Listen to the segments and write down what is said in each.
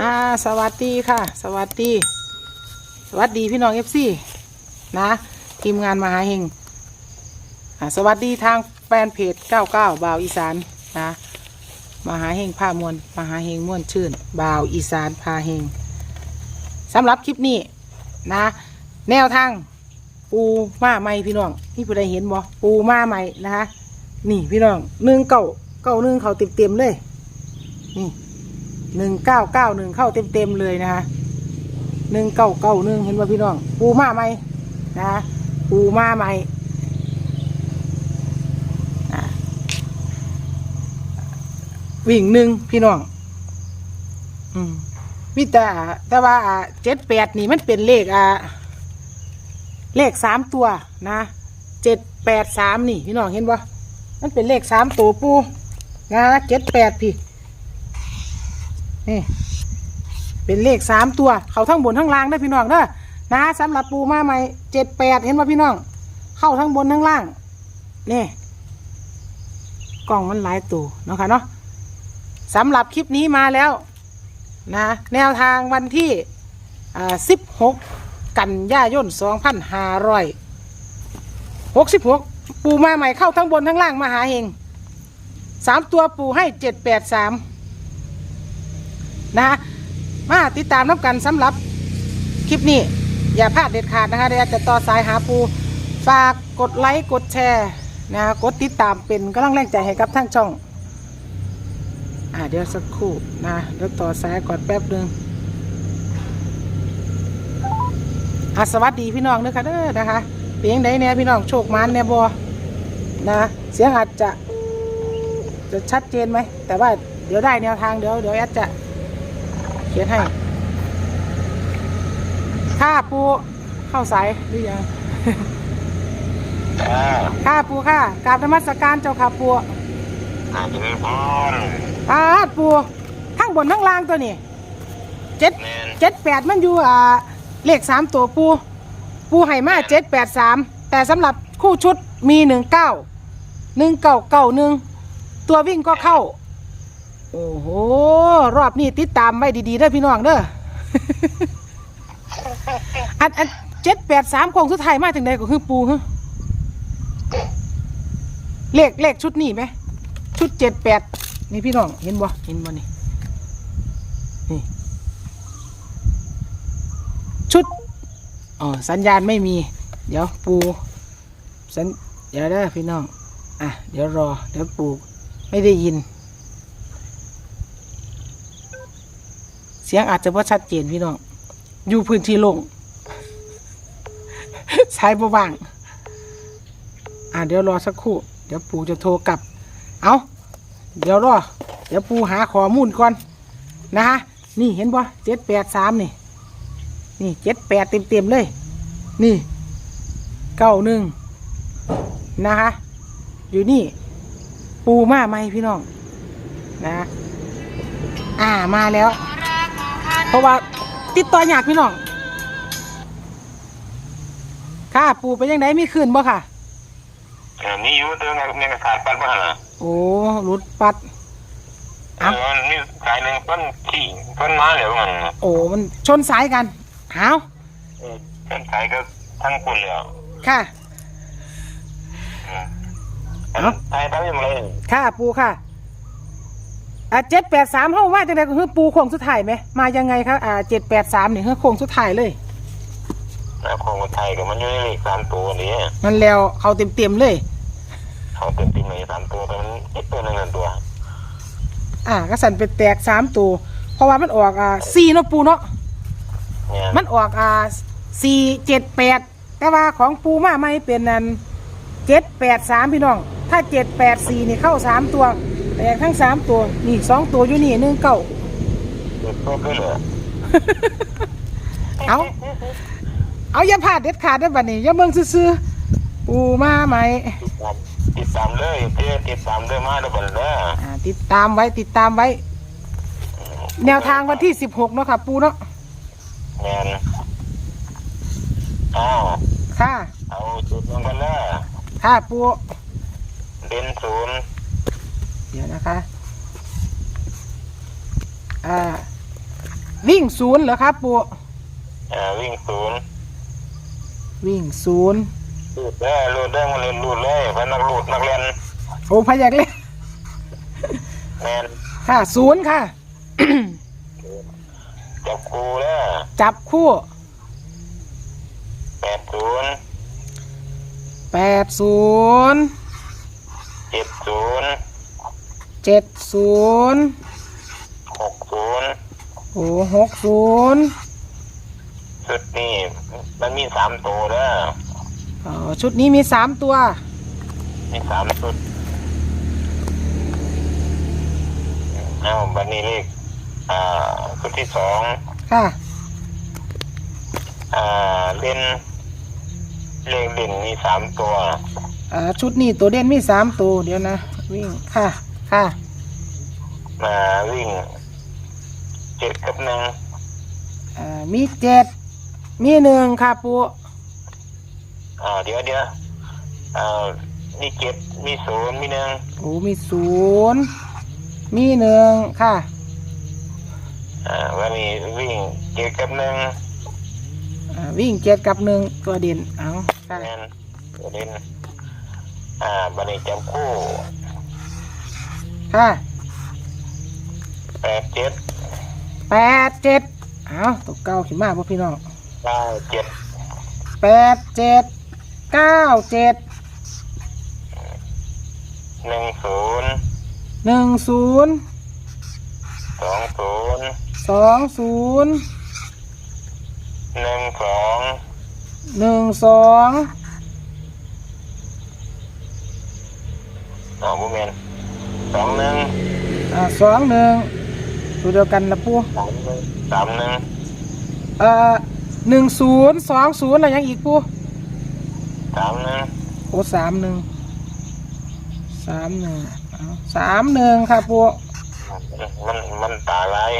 อ่าสวัสดีค่ะ สวัสดี สวัสดีพี่น้องเอฟซีนะ ทีมงานมหาเฮงอ่าสวัสดีทางแฟนเพจ 99บ่าวอีสานนะมหาเฮงผ้ามวลมหาเฮงม่วนชื่นบ่าวอีสานพาเฮงสำหรับคลิปนี้นะ แนวทางปูมาใหม่พี่น้องนี่ผู้ใดเห็นบ่ปูมาใหม่นะคะนี่พี่น้องหนึ่งเก้าเก้าหนึ่งเขาเต็มเต็มเลยนี่ หนึ่งเก้าเก้าหนึ่งเข้าเต็มเต็มเลยนะคะหนึ่งเก้าเก้าหนึ่งเห็นว่าพี่น้อง ปูมาใหมนะคะปูมาใหมอะวิ่งหนึ่งพี่น้อง อืมวิแต่แต่ว่าเจ็ดแปดนี่มันเป็นเลขอ่าเลขสามตัวนะเจ็ดแปดสามนี่ พี่น้องเห็นปะมันเป็นเลขสามตัวปูนะเจ็ดแปดพี่ นี่เป็นเลขสามตัว เขาทั้งบนทั้งล่างได้พี่น้องเด้อนะสำหรับปูมาใหม่เจ็ดแปดเห็นปะพี่น้อง เข้าทั้งบนทั้งล่างนี่กล่องมันหลายตัวเนาะค่ะเนาะสำหรับคลิปนี้มาแล้วนะแนวทางวันที่สิบหกกันยายน2566ปูมาใหม่เข้าทั้งบนทั้งล่างมาหาเฮงสามตัวปูให้783 นะฮะมาติดตามน้ำกันสำหรับคลิปนี้ อย่าพลาดเด็ดขาดนะคะเดี๋ยวจะต่อสายหาปูฝากกดไลค์กดแชร์นะะกดติดตามเป็นกำลังแรงใจให้กับทั้งช่องอ่าเดี๋ยวสักครู่นะเดี๋ยวต่อสายก่อนแป๊บหนึ่งอะสวัสดีพี่น้องเด้อค่ะเด้อนะคะเปียงใดเนี่ยพี่น้องโชคมันเนี่ยบอนะเสียงอาจจะจะชัดเจนไหมแต่ว่าเดี๋ยวได้แนวทางเดี๋ยวเดี๋ยวแอดจะ ขียนให้ ค่าปูเข้าสายหรือยังอ่าค่าปูค่ากราบนมัสการเจ้าค่ะปูอาจจะมีพรอาปูทั้งบนทั้งล่างตัวนี้เจ็ดแมนเจ็ดแปดมันอยู่อ่าเลขสามตัวปู ปูไห่มาเจ็ดแปดสามแต่สำหรับคู่ชุดมีหนึ่งเก้าหนึ่งเก้าเก้าหนึ่งตัววิ่งก็เข้า โอ้โห รอบนี้ติดตามไว้ดีๆเด้อพี่น้องเด้อ อันอันเจ็ดแปดสามโคงสุดท้ายมาถึงใดก็คือปูฮะเลขเลขชุดนี้ไหม ชุดเจ็ดแปดนี่พี่น้องเห็นบ่เห็นบ่นี่นี่ ชุดอ๋อสัญญาณไม่มี เดี๋ยวปูสัญเดี๋ยวได้อพี่น้อง อะ เดี๋ยวรอ เดี๋ยวปูไม่ได้ยิน เสียงอาจจะว่าชัดเจนพี่น้อง อยู่พื้นที่โลงใช้บ่ว่าง อะเดี๋ยวรอสักครู่ เดี๋ยวปูจะโทรกลับ เอาเดี๋ยวรอ เดี๋ยวปูหาข้อมูลก่อนนะฮะ นี่เห็นบ่เจ็ดแปดสามนี่ นี่เจ็ดแปดเต็มเต็มเลย นี่เก้าหนึ่งนะคะ อยู่นี่ ปูมาไหมพี่น้อง นะ อ่ามาแล้ว เพราะว่าติดต่อยากพี่น้อง ค่ะ ปูเป็นยังไงมีคืนบ่ค่ะ เออมีอยู่แต่ว่าแมงกะขาดปันบ้านอะโอ้รุดปัด เออมันมีสายหนึ่งต้นขี่ต้นไม้เหลวมันโอ้มันชนสายกันหาวเออต้นสายก็ทั้งคนเลยอะค่ะ เอ้าไทยตั้งยังไง ค่ะปูค่ะ อ่าเจ็ดแปดสามเข้าว่าจังไดก็คือปูโค้งสุดท้ายไหมมายังไงครับอ่าเจ็ดแปดสามนี่คือโค้งสุดท้ายเลยแล้วคงคนไทยก็มันอยู่ในเลขสามตัวนี้มันแล้วเขาเต็มเต็มๆเลย เขาเต็มติมในสามตัวแต่มันอีกตัวหนึงนั่นตัวอ่ากระสันเป็นแตกสามตัว เพราะว่ามันออกอ่าสี่เนาะปูเนาะเนี่ยมันออกอ่าสี่เจ็ดแปดแต่ว่าของปูมาไม่เป็นนันเจ็ดแปดสามพี่น้อง ถ้าเจ็ดแปดสี่นี่เข้าสามตัว แตกทั้งสามตัว นี่สองตัวอยู่นี่หนึ่งเก้าเด็กตัวก็เหลือเอาเอาอย่าพลาดเด็ดขาดได้อบัดนี้อย่าเบิ่งซื่อๆปูมาไหม ติดตามเลยเพื่อติดตามเลยมาแล้วบันเด้ออ่าติดตามไว้ติดตามไว้ แนวทางวันที่สิบหกเนาะค่ะปูเนาะแมนอ้าวค่ะ เอาจุดลงกันเลยค่ะปูเด่นศูนย์ เดี๋ยวนะคะอ่าวิ่งศูนย์เหรอครับปูอ่าวิ่งศูนย์วิ่งศูนย์ลูดได้ลูดได้มันเลยลูดเลยเพราะนักลูดนักเรียนโอ้พยักเล่นแมนค่ะศูนย์ค่ะ จับครูแล้วจับคู่แปดศูนย์แปดศูนย์เจ็ดศูนย์ เจ็ดศูนย์หกศูนย์โอ้หกศูนย์ชุดนี้มันมีสามตัวแล้วอ๋อชุดนี้มีสามตัว มีสามชุดเอาบันนี้เลขอ่าชุดที่สองค่ะ อ่าเล่นเลขเด่นมีสามตัว อ่าชุดนี้ตัวเด่นมีสามตัวเดี๋ยวนะ วิ่งค่ะ ค่ะ มาวิ่งเจ็ดกับหนึ่งอ่า มีเจ็ด มีหนึ่งค่ะปูอ่าเดี๋ยวเดี๋ยวอ่ามีเจ็ดมีศูนย์มีหนึ่งโอ้มีศูนย์ มีหนึ่งค่ะ อ่าวันนี้วิ่งเจ็ดกับหนึ่งอ่า วิ่งเจ็ดกับหนึ่งตัวเด่นเอาค่ะ แมนตัวเล่นอ่าบันนี้จับคู่ ค่ะแปดเจ็ดแปดเจ็ดเอาตัวเก้าขึ้นมาพ่อพี่น้องเก้าเจ็ดแปดเจ็ดเก้าเจ็ดหนึ่งศูนย์หนึ่งศูนย์สองศูนย์สองศูนย์หนึ่งสองหนึ่งสองอ๋อบุเมน สองหนึ่งอ่าสองหนึ่งตัวเดียวกันละปูสามหนึ่งสามหนึ่งเอ่อหนึ่งศูนย์สองศูนย์อะไรยังอีกปูสามหนึ่งโอ้สามหนึ่งสามหนึ่งเอาสามหนึ่งค่ะปูมันมันตาลาย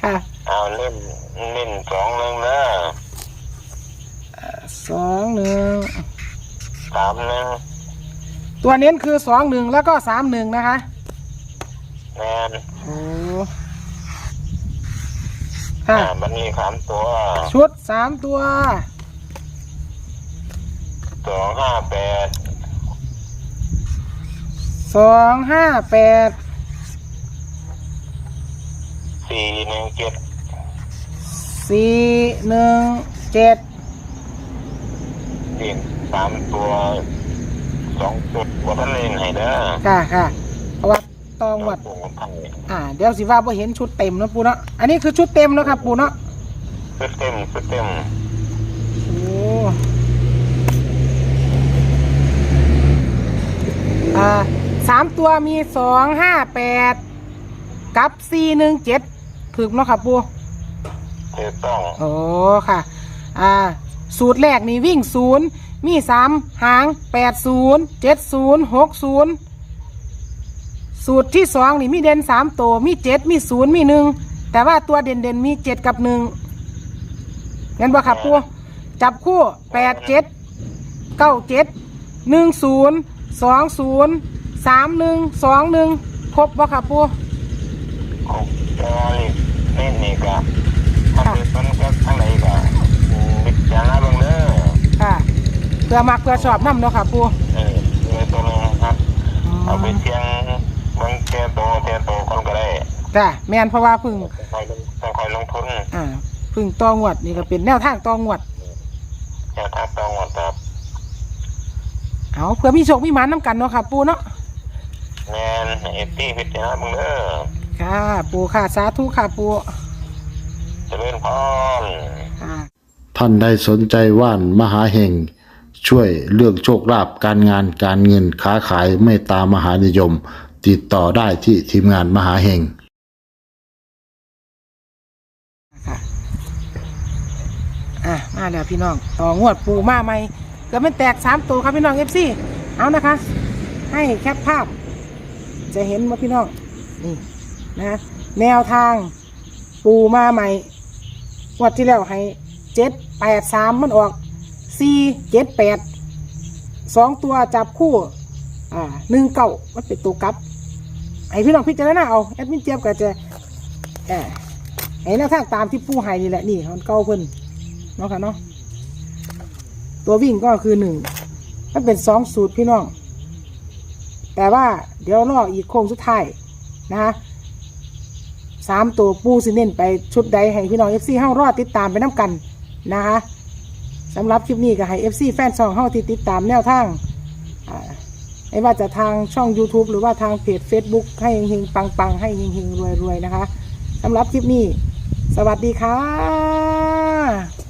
ค่ะเอาเล่นเล่นสองหนึ่งแล้วสองหนึ่งสามหนึ่ง ตัวเน้นคือสองหนึ่งแล้วก็สามหนึ่งนะคะ แมนโอ้ค่ะอ่ามันมีสามตัวชุดสามตัวสองห้าแปดสองห้าแปดสี่หนึ่งเจ็ดสี่หนึ่งเจ็ดเรียงสามตัวสองจุด วัฒนเล่นให้เด้อค่ะค่ะเพราะว่าตองวัดโอ้โหไทยอ่า เดี๋ยวสิว่าพอเห็นชุดเต็มเนาะปูเนาะอันนี้คือชุดเต็มเนาะครับปูเนาะชุดเต็มชุดเต็มโอ้อ่าสามตัวมีสองห้าแปดกับสี่หนึ่งเจ็ดถึกเนาะครับปูถูกต้องโอ้ค่ะ อ่า สูตรแรกนี่วิ่งศูนย์ มีสามหางแปดศูนย์เจ็ดศูนย์หกศูนย์สูตรที่สองนี่มีเด่นสามตัวมีเจ็ดมีศูนย์มีหนึ่งแต่ว่าตัวเด่นเด่นๆมีเจ็ดกับหนึ่งงั้นบ่ครับปูจับคู่แปดเจ็ดเก้าเจ็ดหนึ่งศูนย์สองศูนย์สามหนึ่งสองหนึ่งครบบ่ครับปูครบแต่ว่าเล่นนี่ก็ถ้าเป็นต้นก็ทั้งไหนก็มิจารณาเบ้างเด้อค่ะ เพื่อมักเพื่อชอบน้ำเนาะครับปูเออเลยตัวหนึงครับเอาไปเชียงเบางเทียโตเทียโตคนก็ได้จ้ะแมนเพราะว่าเพึ่งคอยลงต้องคอยลงทุนอ่าเพึ่งตองวดนี่ก็เป็นแนวทางตองวด อย่าทักต้องหมดครับเอาเพื่อมีโชคมีหมันน้ำกันเนาะค่ะปูเนาะแมนเอฟตี้พิจารณาเบ้างเด้อค่ะ ปูค่ะสาธุค่ะปูเจริญพร ค่ะ ท่านใดสนใจว่านมหาเห่ง ช่วยเรื่องโชคลาภการงานการเงินค้าขายเมตตามหานิยม ติดต่อได้ที่ทีมงานมหาเห่งอะมาแล้วพี่น้อง ต่องวดปูมาใหม่เกิดมันแตกสามตัวครับพี่น้องเอฟซีเอานะคะ ให้แคปภาพ จะเห็นว่าพี่น้องนี่นะแนวทางปูมาใหม่งวดที่แล้วให้เจ็ดแปดสามมันออก สี่เจ็ดแปดสองตัวจับคู่ อ่าหนึ่งเก้ามันเป็นตัวกลับไอพี่น้องพิจารณาเอาแอดมินเจี๊ยบก็จะเอ่อให้แนวทางตามที่ปูให้นี่แหละนี่มันเก่าเพิ่นเนาะค่ะเนาะตัววิ่งก็คือหนึ่งมันเป็นสองสูตรพี่น้อง แต่ว่าเดี๋ยวรออีกโค้งสุดท้ายนะคะสามตัวปูสิเน้นไปชุดใดให้พี่น้องเอฟซีเฮารอดติดตามไปน้ำกันนะคะ สำหรับคลิปนี้ก็ให้เอฟซีแฟนช่องเฮาที่ติดตามแนวทางอ่าไม่ว่าจะทางช่อง YouTube หรือว่าทางเพจ Facebook ให้เฮงๆปังๆ ให้เฮงๆรวยๆนะคะสำหรับคลิปนี้ สวัสดีค่ะ